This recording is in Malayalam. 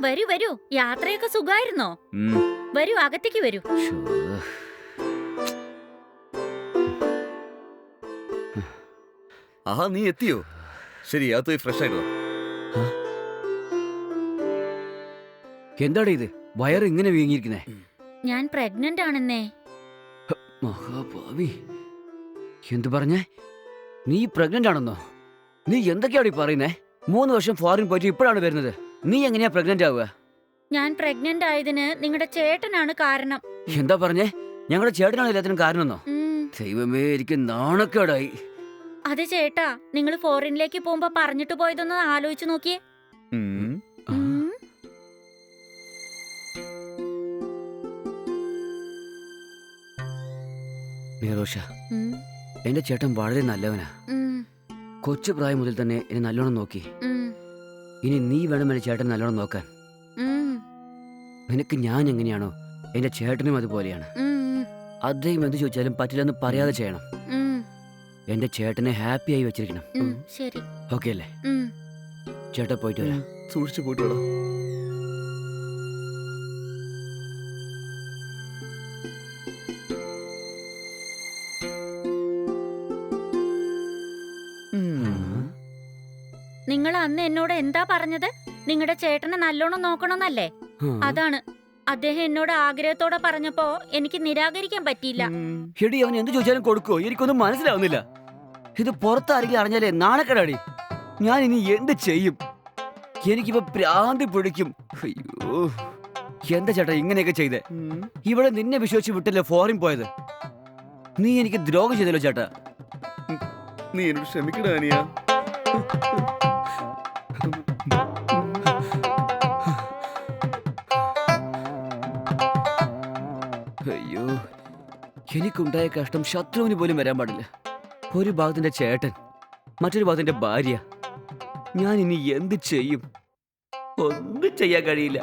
വരൂ വരൂ. യാത്രയൊക്കെ സുഖായിരുന്നോ? ഉം. വരൂ അകത്തേക്ക് വരൂ. ശ്ശോ. ആഹാ നീ എത്തിയോ? ശരി അത് ഫ്രഷ് ആയിട്ട് വാ. എന്താടാ ഇത്? വയറ് ഇങ്ങനെ വീങ്ങിയിരിക്കുന്നേ. ഞാൻ പ്രഗ്നന്റ് ആണെന്നേ. മഹാഭാവി. എന്തു പറഞ്ഞേ? നീ പ്രഗ്നന്റ് ആണെന്നോ? നീ എന്തൊക്കെയാണ് ഈ പറയുന്നേ? മൂന്ന് വർഷം ഫോറിൻ പോയിട്ട് ഇപ്പോഴാണ് വരുന്നത്. നീ എങ്ങനെയാ പ്രഗ്നന്റ് ആവുക? ഞാൻ പ്രഗ്നന്റ് ആയതിന് നിങ്ങളുടെ ചേട്ടനാണ് കാരണം. എന്താ പറഞ്ഞേ? ഞങ്ങളുടെ ചേട്ടനാണ് എല്ലാത്തിനും കാരണമെന്നോ ഉം, ദൈവമേ എനിക്ക് നാണക്കേടായി. അതെ ചേട്ടാ നിങ്ങൾ ഫോറിനിലേക്ക് പോകുമ്പോ പറഞ്ഞിട്ട് പോയതൊന്ന് ആലോചിച്ചു നോക്കിയേ. ഉം. എന്റെ ചേട്ടൻ വളരെ നല്ലവനാ. ഉം, കൊച്ചു പ്രായം മുതൽ തന്നെ എന്നെ നല്ലോണം നോക്കി. ഉം, ഇനി നീ വേണം എന്റെ ചേട്ടൻ നല്ലോണം നോക്കാൻ. നിനക്ക് ഞാൻ എങ്ങനെയാണോ എന്റെ ചേട്ടനും അതുപോലെയാണ്. അദ്ദേഹം എന്ത് ചോദിച്ചാലും പറ്റില്ലെന്ന് പറയാതെ ചെയ്യണം. എന്റെ ചേട്ടനെ ഹാപ്പി ആയി വെച്ചിരിക്കണം. ഓക്കെ അല്ലേ. ചേട്ടാ പോയിട്ട് വരാം. സൂക്ഷിച്ചു പോയിട്ട് വാടാ. നിങ്ങൾ അന്ന് എന്നോട് എന്താ പറഞ്ഞത്? നിങ്ങളുടെ ചേട്ടനെ നല്ലോണം നോക്കണമെന്നല്ലേ അതാണ്. അദ്ദേഹം എന്നോട് ആഗ്രഹത്തോടെ പറഞ്ഞപ്പോ എനിക്ക് നിരാകരിക്കാൻ പറ്റിയില്ല. എടി അവൻ എന്ത് ചോദിച്ചാലും കൊടുക്കോ എനിക്കൊന്നും മനസ്സിലാവുന്നില്ല. ഇത് പുറത്താരെങ്കിലും അറിഞ്ഞാലേ നാണക്കേടാടി. ഞാൻ ഇനി എന്ത് ചെയ്യും? എനിക്കിപ്പോ പ്രാന്തി പിടിക്കും. അയ്യോ. എന്താ ചേട്ടാ ഇങ്ങനെയൊക്കെ ചെയ്തേ. ഇവിടെ നിന്നെ വിശ്വസിച്ച് വിട്ടല്ലേ ഫോറിൻ പോയത്? നീ എനിക്ക് ദ്രോഹം ചെയ്തല്ലോ ചേട്ടാ. നീ എന്നോട് ക്ഷമിക്കടാ അയ്യോ എനിക്കുണ്ടായ കഷ്ടം ശത്രുവിന് പോലും വരാൻ പാടില്ല. ഒരു ഭാഗത്തിന്റെ ചേട്ടൻ മറ്റൊരു ഭാഗത്തിന്റെ ഭാര്യ. ഞാൻ ഇനി എന്ത് ചെയ്യും? ഒന്നും ചെയ്യാൻ കഴിയില്ല.